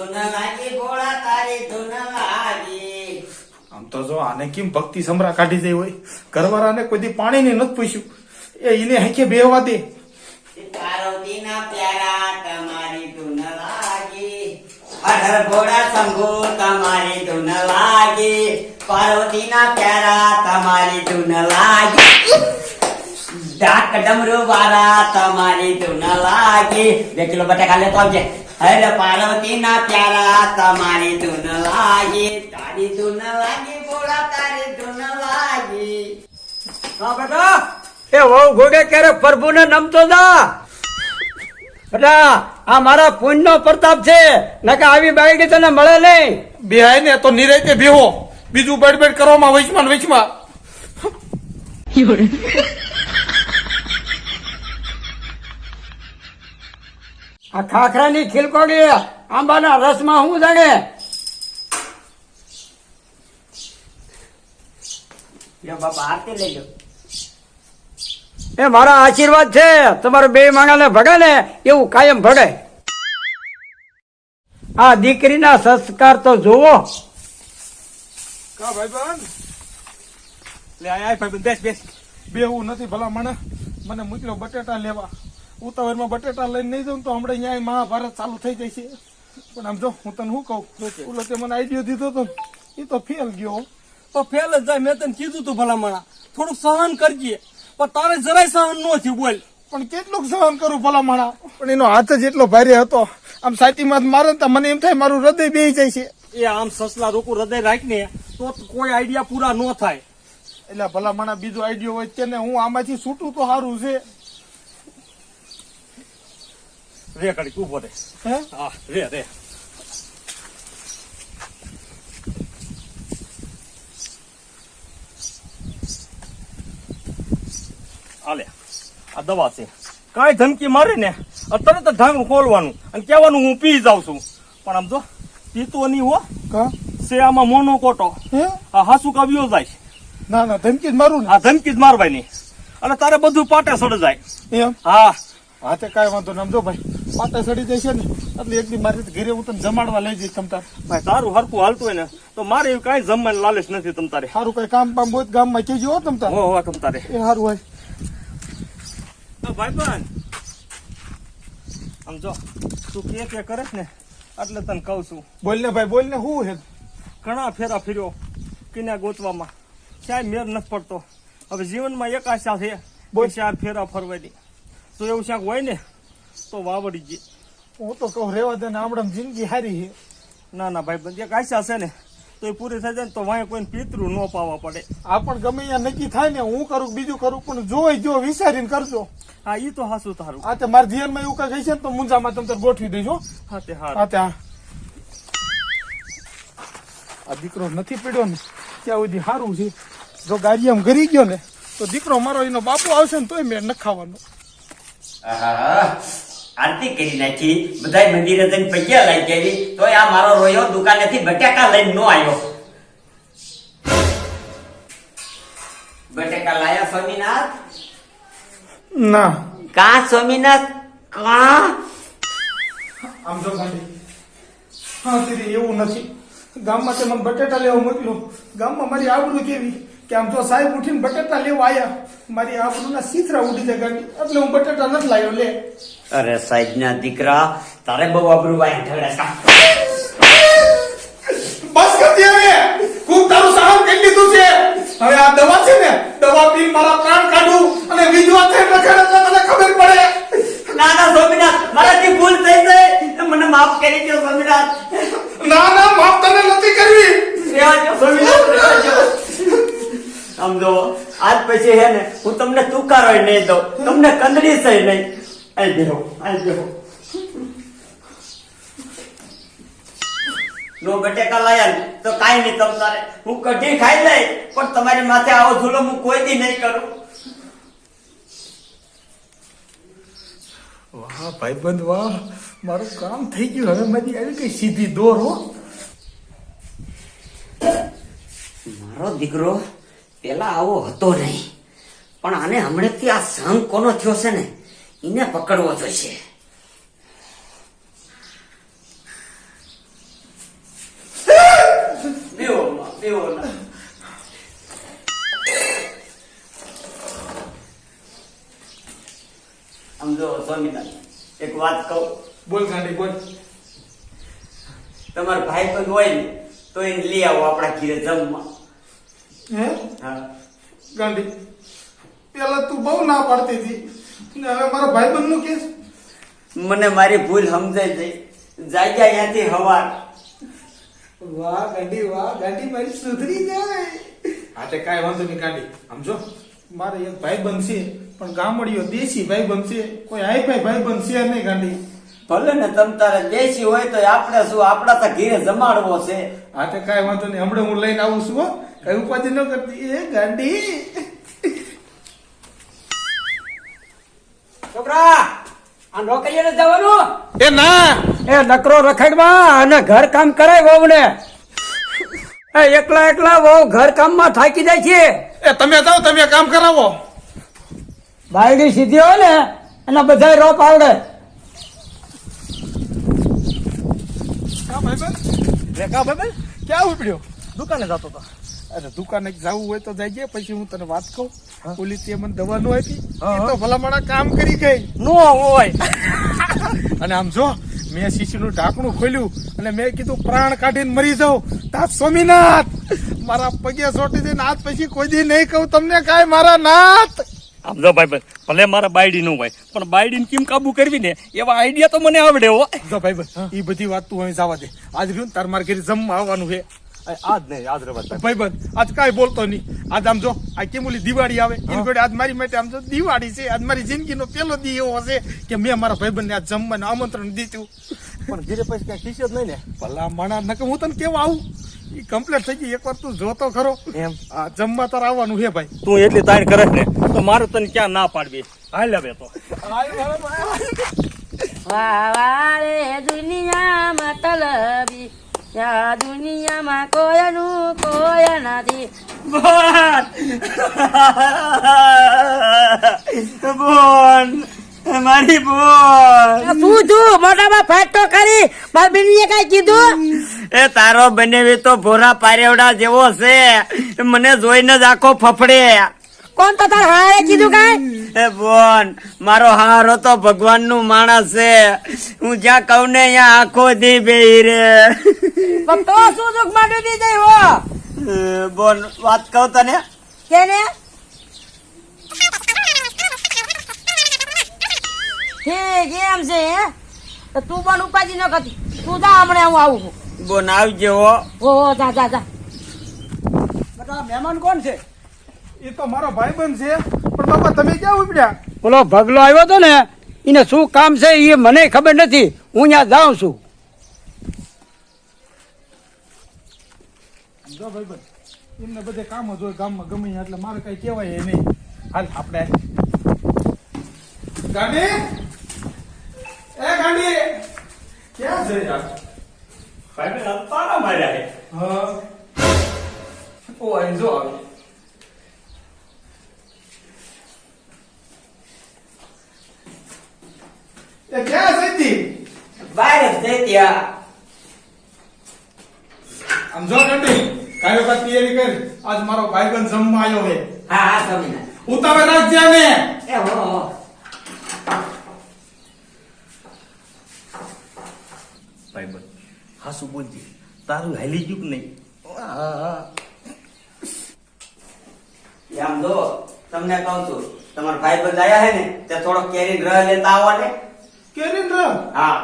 ધૂન લાગી ભોળા તારી ધૂન લાગી આમ તો જો આને કેમ ભક્તિ સમરા કાઢી જાય હોય? ઘરવાળાને કોઈ દી પાણી ને નથી પૂછ્યું. એ એને હાંખે બેહવા દે. પાર્વતીના પ્યારા તમારી ધૂન લાગી અઢર ઘોડા શંભુ તમારી ધૂન લાગી પાર્વતીના પ્યારા તમારી ધૂન લાગી ડાક ડમરો વાળા તમારી ધૂન લાગી બે કિલો બટાકા લેતો આવજે. હરે પાર્વતીના પ્યારા તમારી ધૂન લાગી તારી ધૂન લાગી બોલા તારી ધૂન લાગી હા બેટા એ વહુ ગોગે ક્યારે પ્રભુને નમતો જા બેટા આ મારા પુણ્યનો પ્રતાપ છે નકા આવી બાળકી તને મળે નહીં? બેહાય ને તો નિરાયતે બેહો બીજું બેડ બેડ કરવામાં વચમાં ને આ ખાખરાની ખીલકોડી આંબાના રસમાં હું જાણે? એ મારા આશીર્વાદ છે. તમારે બે માણાને ભગે ને એવું કાયમ ભગે આ દીકરીના સંસ્કાર તો જુઓ. કા ભાઈબંધ? લે આય આય ભાઈબંધ બેસ બેસ. બેહવું નથી ભલા મને મને મૂકલો બટેટા લેવા. ઉતાવળમાં બટેટા લઈને નહીં જાઉં તો હમણાં અહીંયા મહાભારત ચાલુ થઈ જાય છે. પણ આમ જો હું તને શું કહું? ઓલો તે મને આઈડિયો દીધો તો એ તો ફેલ ગયો. તો ફેલ જ જાય મેં તને કીધું તું ભલામણા. થોડુંક સહન કરજે. પણ તારે જરાય સહન ન થયું બોલ. પણ કેટલુંક સહન કરું ભલામણા? પણ એનો હાથ જ એટલો ભારે હતો. આમ સાચીમાં મારે તો મને એમ થાય મારું હૃદય બેહી જાય છે. એ આમ સસલા રોકું હૃદય રાખને તો કોઈ આઈડિયા પૂરા ન થાય. એટલે ભલામણા બીજો આઈડિયો હોય તેને હું આમાંથી છૂટું તો સારું છે. રે કડી ઊભો રે હે હા રે રે આલે આ દવા છે કાંઈ ધમકી મારે ને? તરત જ ઢાંકણું ખોલવાનું અને કહેવાનું હું પી જાઉં છું. પણ આમ જો પીતો નહીં હો. સે આમાં મોનો કોટો. હે? આ હાસુ કાવ્યો જાય. ના ના ધમકી જ મારું ને. આ ધમકી જ મારવાની. અને તારે બધું પાટે સડ જાય એમ? હા. હા તે કાંઈ વાંધો નહીં. સમજો ભાઈ પાટા સડી છે ને એટલે એક દી મારી ઘરે હું તને જમાડવા લઈ જઈશ તમતાર ભાઈ તારું હરકું હાલતું હોય ને તો મારે એવું કાંઈ જમવાની લાલચ નથી તમ તારે. સારું કઈ કામ પામ હોય ગામમાં કહેજો હો તમતાર હો હો તમ તારે. એ સારું હોય. ભાઈ પણ આમ જો તું કે કે કરે છે ને એટલે તને કહું છું. બોલ ને ભાઈ બોલ ને શું હે? ઘણા ફેરા ફર્યો કિના ગોતવામાં. ક્યાંય મેર નથી પડતો. હવે જીવનમાં એક આશા છે બોલ. ચાર ફેરા ફરવાની તો એવું ક્યાંક હોય ને તો વાવડી જે હું તો કહું રેવા દે ને જિંદગી હારી છે ના ના ભાઈ બંધ એક આશા છે ને તો એ પૂરી થઈ જાય ને તો વાંય કોઈને પિતરું ન પાવા પડે. આ પણ ગમે ત્યાં નક્કી થાય ને હું કરું બીજું કરું પણ જોઈ જો વિચારીને કરજો. હા ઈ તો હાસું તારું. આ તે મારા ધ્યાનમાં એવું કઈ છે ને તો મુંજામાં તમે ગોઠવી દેજો. હા તે હા ત્યાં. આ દીકરો નથી પીડ્યો ને ત્યાં સુધી સારું છે. જો ગાડી આમ ગરી ગયો ને તો દીકરો મારો એનો બાપુ આવશે ને તોય મેં ન ખાવાનો. આહા, આરતી કરી નાખી. બધા મંદિરે જઈને પૈયા લઈ ગયેલી તોય આ મારો રોયો દુકાનેથી બટાકા લઈને નો આવ્યો. બટાકા લાયા સ્વામીનાથ? ના. કા સ્વામીનાથ? કા? આમ તો ભાઈ હા દીદી એવું નથી. ગામમાં તમે મને બટેટા લેવા મોકલો ગામમાં મારી આબરૂ કેવી? કે આમ જો સાહેબ ઉઠીને બટેટા લેવા આવ્યા મારી આબરૂના સીથરા ઉડી જાય ગાડી. એટલે હું બટેટા નથી લાવ્યો લે. અરે સાહેબ ના દીકરા તારે બહુ અબરું વાય ઢગડા બસ કરી હવે. ખૂબ તારું સહન કરી લીધું છે. હવે આ દવા છે ને દવા પી મારા પ્રાણ કાઢું અને બીજું છે રખડ એટલે મને ખબર પડે. ના ના સ્વામીનાથ મારાથી ભૂલ થઈ ગઈ. મને માફ કરી દો સ્વામીનાથ. ના ના માફ તને નથી કરવી. સ્વામીનાથ સમજો. આજ પછી હે ને હું તમને તુકારો નહીં દઉં. તમને કંદડી છે નહીં. આઈ બેહો આઈ બેહો. નો બટેકા લાયા ને તો કાંઈ નહીં તમ તારે હું કઢી ખાઈ લઈ પણ તમારી માથે આવો ધૂલો હું કોઈ દી નહીં કરું. વાહ ભાઈબંધ વાહ. મારું કામ થઈ ગયું. હવે મારી આવી કઈ સીધી દોર હો. મારો દીકરો પેલા આવો હતો નહીં. પણ આને હમણાંથી આ સંઘ કોનો થયો છે ને એને પકડવો જોઈશે. સમજો સ્વામિનારાયણ એક વાત કહું. બોલ ગાંડી બોલ. તમારો ભાઈ પણ હોય ને તો એને લઈ આવો આપણા ઘીરે જમવા. હે? હા ગાંડી પેલા તું બહુ ના પાડતી હતી. ને હવે મારા ભાઈબંધનું કેસ? મને મારી ભૂલ સમજાઈ જઈ જાગ્યા ત્યાંથી હવાર. વાહ ગાંડી વાહ ગાંડી મારી સુધરી જાય. હા તે કાંઈ વાંધો નહીં ગાંડી સમજો? મારે એક ભાઈબંધ છે પણ ગામડીઓ દેશી ભાઈ છે. કોઈ હાઈ ફાઈ ભાઈબંધ છે નહીં ગાંડી ભલે ને તમ તારે દેશી હોય તો આપણે શું? આપણા તો ઘીરે જમાડવો છે. હા તે કાંઈ વાંધો નહીં. હમણાં હું લઈને આવું છું હો. કઈ ઉપાધિ ન કરતી એ ગાંડી છોકરા આ નોકરીએ ને જવાનું એ ના. એ નકરો રખડમાં અને ઘર કામ કરાય વહુને. એ એકલા એકલા વહુ ઘર કામમાં થાકી જાય છે. એ તમે જાઓ તમે કામ કરાવો. બાયડી સીધી હોય ને એના બધા રોપ આવડે. કા ભાઈ લે કા ભાઈ ક્યાં ઉપડ્યો? દુકાને જતો હતો અરે દુકાને જવું હોય તો જઈએ પછી હું તને વાત કહું. પોલીસ મને દવા નો આપી એ તો ભલામણા કામ કરી ગઈ. નો હોય. અને આમ જો મેં શીશીનું ઢાંકણું ખોલ્યું અને મેં કીધું પ્રાણ કાઢીને મરી જાઉં. તાત સ્વામીનાથ મારા પગે સોટી દઈને આજ પછી કોઈ દી નહીં કહું તમને કાંઈ મારા નાથ. આમ જો ભાઈ ભલે મારા બાયડી નું હોય પણ બાયડી કેમ કાબુ કરવી ને? એવા આઈડિયા તો મને આવડે હો. જો ભાઈ એ બધી વાત તું અહીં જવા દે. આજ રહ્યું તાર મારે ઘરે જમવા આવવાનું છે. આજ નહીં આજ રવા ભાઈબંધ આજ કાંઈ બોલતો નહીં. આજ આમ જો આ કેમ ઓલી દિવાળી આવે? એની જોડે આજ મારી માટે આમ જો દિવાળી છે. આજ મારી જિંદગીનો પેલો દી એવો હશે કે મેં મારા ભાઈબંધને આજ જમવાનું આમંત્રણ દીધું. પણ ધીરે પછી કઈ ખીસ્યો જ નહીં ને? ભલા માણા નકે હું તને કેવા આવું? એ કમ્પ્લીટ થઈ ગઈ. એકવાર તું જોતો ખરો. એમ? આ જમવા તાર આવવાનું છે ભાઈ. તું એટલી તાણ કરે ને તો મારે તને ક્યાં ના પાડવી? હાલ હવે તો. વાવારે દુનિયા મતલબી આ દુનિયામાં કોયનું કોય નથી. બોન મારી બોન શું તું મોઢામાં ફાટતો કરી. મારી બેનીએ કઈ કીધું? એ તારો બનેવી તો ભોરા પારેવડા જેવો છે. મને જોઈને જ આખો ફફડે. કોણ તો તાર હારે કીધું કાય એ બોન મારો હારો તો ભગવાનનું માણસ છે. હું જ્યાં કહું ને અહીંયા આખો દી બેહી રે. પણ તો શું દુઃખ માંડી જઈ હો? બોન વાત કહું તને? કેને? ઠીક એમ છે હે? તો તું પણ ઉપાજી ન કરતી. તું જા હમણાં હું આવું છું. બોન આવજે હો. હો હો, જા જા જા. બધા મહેમાન કોણ છે? એ તો મારો ભાઈબંધ છે. પણ બાપા તમે ક્યાં ઉપડ્યા? પેલો ભગલો આવ્યો હતો ને એને શું કામ છે એ મને ખબર નથી. હું ત્યાં જાઉં છું. જો ભાઈબંધ એમને બધે કામ જ હોય ગામમાં ગમે એટલે મારે કઈ કહેવાય નહીં. હાલ આપણે. ગાંડી એ ગાંડી ક્યાં છે યાર? ભાઈ તારા માર્યા હે હા. ઓ અહીં જો આવે. એ ક્યાં છે તી? બહાર જ જઈ ત્યાં આમ જો ગાંડી કાલે બાદ તૈયારી કર આજ મારો ભાઈબંધ જમવા આવ્યો હે હા હા સમજ ઉતાવળ રાખજે ને એ હો હો ભાઈ બન હા શું બોલતી તારું હાલી ગયું કે નહીં આમ જો તમને કહું છું તમારા ભાઈ બંધ આયા હે ને તે થોડો કેરી રહ લેતા આવો ને કેરીન હા.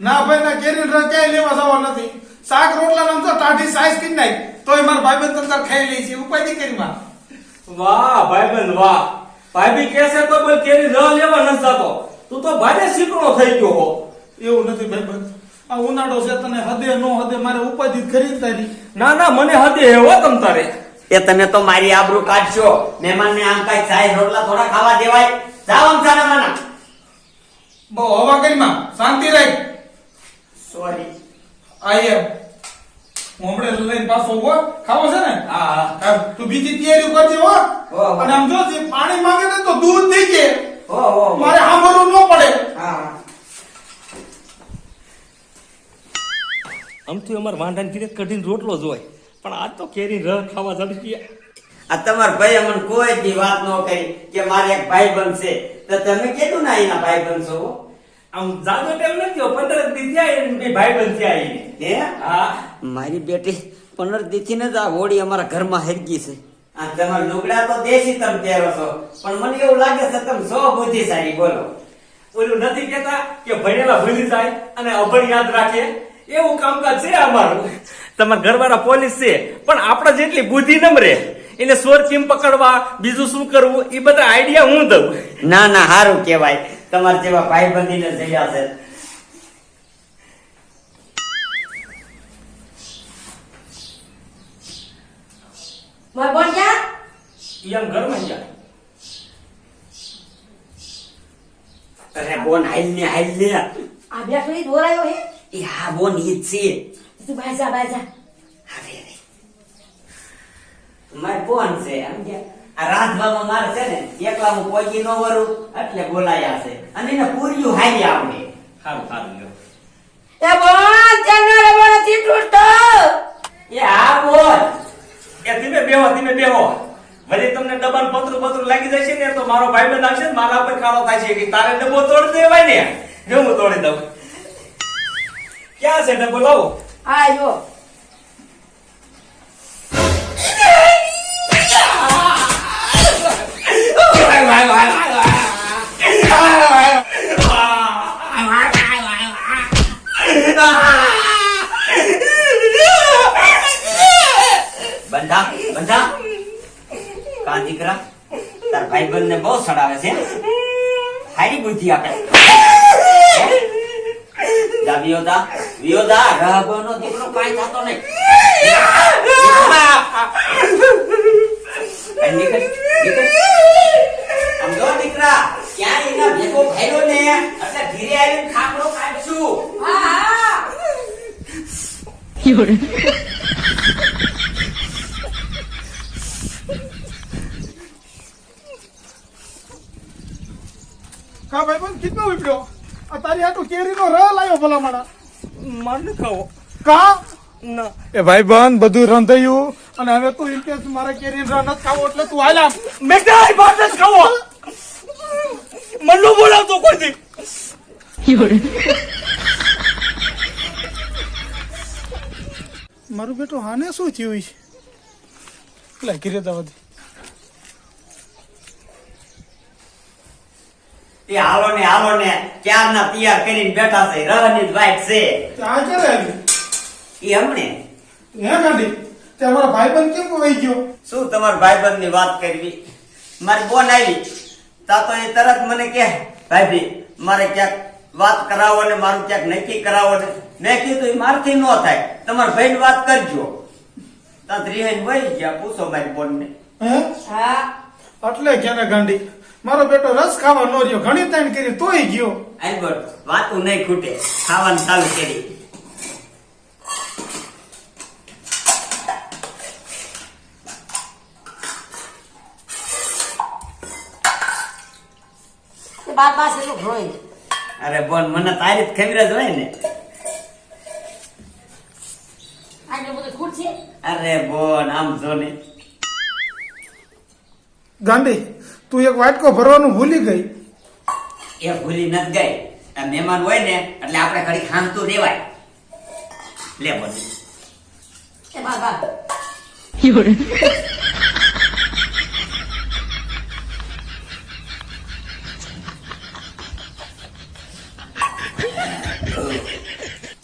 ના ભાઈ ના કેરીન ક્યાંય લેવા જવા નથી. શાક રોટલા નામ તો ટાઢી સાઈઝ કરી નાખ. તોય મારા ભાઈબંધ તંતર ખાઈ લે છે ઉપાય કરી માં વાહ ભાઈબંધ વાહ. ભાઈ કેસે તો બોલ કેરી ન લેવા ન જતો. તું તો ભારે શીકણો થઈ ગયો હો. એવું નથી ભાઈબંધ. આ ઉનાળો છે તને હદે નો હદે મારે ઉપાધિ જ તારી. ના ના મને હદે હેવો તમ તારે. એ તમે તો મારી આબરૂ કાઢશો. મહેમાનને આમ કઈ સાહેબ રોટલા થોડા ખાવા દેવાય. જાવ આમ માના બહુ હવા કરી માં. શાંતિ રાખ. Sorry I am. હું હમણાં લઈને પાછો ઊભો. ખાવો છે ને? હા હા. હા, તું બીજી તૈયારી કરજે હો. હો, હો. અને આમ જો જે પાણી માંગે ને તો દૂર થઈ કે હો હો હો. મારે સાંભળવું ન પડે. હા આમ તો અમાર વાંઢાને કીધે કઢીને રોટલો જ હોય પણ આ તો કેરી રહ ખાવા જડી ગયા આ તમારા ભાઈ અમને કોઈ બી વાત ન કરી કે મારે એક ભાઈ બનશે તો તમે કેટલું ના એના ભાઈ બનશો આમ જાદો તેમ નથી થયો પંદર દી થયા ભાઈ બંધ થયા હે? હા. મારી બેટી પંદર દીથી ને જ આ હોળી અમારા ઘરમાં હરગી છે. આ તમારા લુગડા તો દેશી તમે પહેરો છો પણ મને એવું લાગે છે તમે સો બુદ્ધિશાળી બોલો. ઓલું નથી કેતા કે ભણેલા ભૂલી જાય અને અભણ યાદ રાખે? એવું કામકાજ છે અમારું. તમારા ઘરવાળા પોલીસ છે પણ આપણે જેટલી બુદ્ધિ નમરે એને સ્વર કેમ પકડવા? બીજું શું કરવું? એ બધા આઈડિયા હું દઉં. ના ના સારું કેવાય તમારા જેવા ભાઈ બંધીને ને છે માર બોન ક્યાં? ઈ ઘરમાં ગયા અરે બોન હાલ ને હાલ ને. આ બે થોડી દોરાયો હે? એ હા બોન ઈ છે. તું બાજા બાજા. મારી કોણ છે આ રાંધવામાં મારે છે ને એકલા હું પોગી નો વરું એટલે બોલાયા છે. અને એને પૂર્યું હારી આવડે. સારું સારું લ્યો. એ બોલ ચાલો રે બોન ચીટું એ હા બોલ. એ ધીમે બેહો ધીમે બેહો. વળી તમને ડબ્બાનું પતરું પતરું લાગી જશે ને તો મારો ભાઈ બંધ આવશે ને મારા પર ખાડો થાય છે કે તારે ડબ્બો તોડી દેવાય ને? જો હું તોડી દઉં. ક્યાં છે ડબ્બો લાવો. આ જો. બંધા બંધા. કા દીકરા તાર ભાઈ બંધ ને બહુ સડાવે છે હારી બુદ્ધિ આપે. જા વિયોદા વિયોદા રહબો નો દીકરો કાંઈ થતો નહીં. નીકળ, નીકળ. આમ જો દીકરા ક્યાં એના ભેગો ભર્યો ને? એટલે ધીરે આવીને ખાપડો કાઢશું. હા હા કા ભાઈ પણ કેટલો ઉપડ્યો? આ તારી હાટુ કેરીનો ર લાવ્યો ભલા માણા મારે ખાવો. કા? ના. એ ભાઈ બન બધું રંધાયું. અને હવે તું ઇન કેસ મારા મારે કેરી ર નથી ખાવો એટલે તું હાલ આમ. મેં કઈ બન જ ખાવો. મનનું બોલાવતો કોઈ દી મારું બેટો હાને શું થયું છે લે ઘીરે જવા એ હાલો ને હાલો ને ક્યારના તૈયાર કરીને બેઠા છે રહની વાઈફ છે. આ ક્યારે આવી. એ હમણે? હે ગાંધી તમારા અમારા ભાઈ બંધ કેમ વહી ગયો? શું તમારા ભાઈબંધની વાત કરવી? મારી બોન આવી. તા તો એ તરત મને કે ભાઈ મારે ક્યાંક વાત કરાવો ને મારું ક્યાંક નક્કી કરાવો ને. મેં કીધું એ મારથી ન થાય. તમારા ભાઈ વાત કરજો. તા વહી ગયા પૂછો મારી બોન ને હા. એટલે કેને ગાંડી? મારો બેટો રસ ખાવા નો રહ્યો ઘણી તાણ કરી તોય ગયો. આલ્બર્ટ વાતું નહીં ખૂટે. ખાવાનું ચાલુ કરી. બાર બાર શું ભરોય અરે બોલ મને તારી જ ખબર જ હોય ને? આટલું બધું ખૂટ છે? અરે બોલ આમ જો ને. ગાંડી તું એક વાટકો ભરવાનું ભૂલી ગઈ. એ ભૂલી નથી ગઈ. આ મહેમાન હોય ને એટલે આપણે ઘડી ખાંસતું રેવાય લે બોલ. એ બાર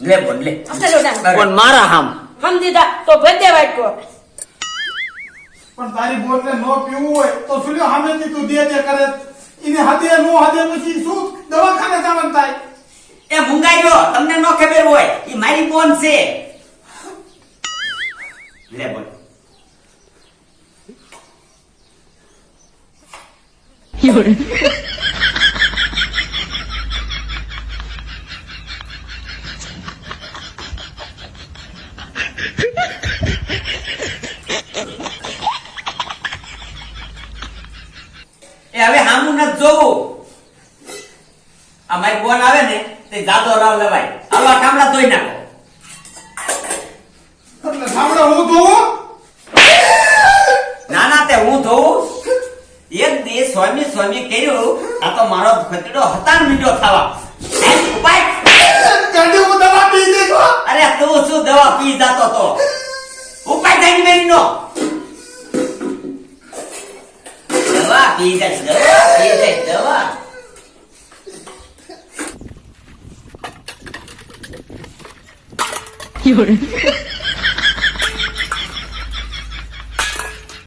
લે બોન લે. બોન મારા હામ. હમ દીધા તો ભેદે વાટકો પણ તારી બોલને નો પીવું હોય તો સુલ્યો સામેથી તું દે દે કરે. ઇને હાથે નો હાથે પછી શું દવાખાને જવાનું થાય? એ મુંગાઈયો તમને નો ખબર હોય એ મારી બોન છે. લે બોલ. એ હવે હામું નથી જોવું આ મારી બોન આવે ને તે જાદો રાવ લેવાય. હાલો આ કામડા ધોઈ નાખો. એટલે સાંભળો હું તો ના ના તે હું ધોઉં એક તે સ્વામી સ્વામી કર્યું આ તો મારો ખતડો હતાન મીંડો થવા ઉપાય. ગાડી હું દવા પી દેજો અરે તું શું દવા પી જાતો તો? ઉપાય થઈને મેરીનો દવા પી જાય દવા પી જાય દવા. 有人。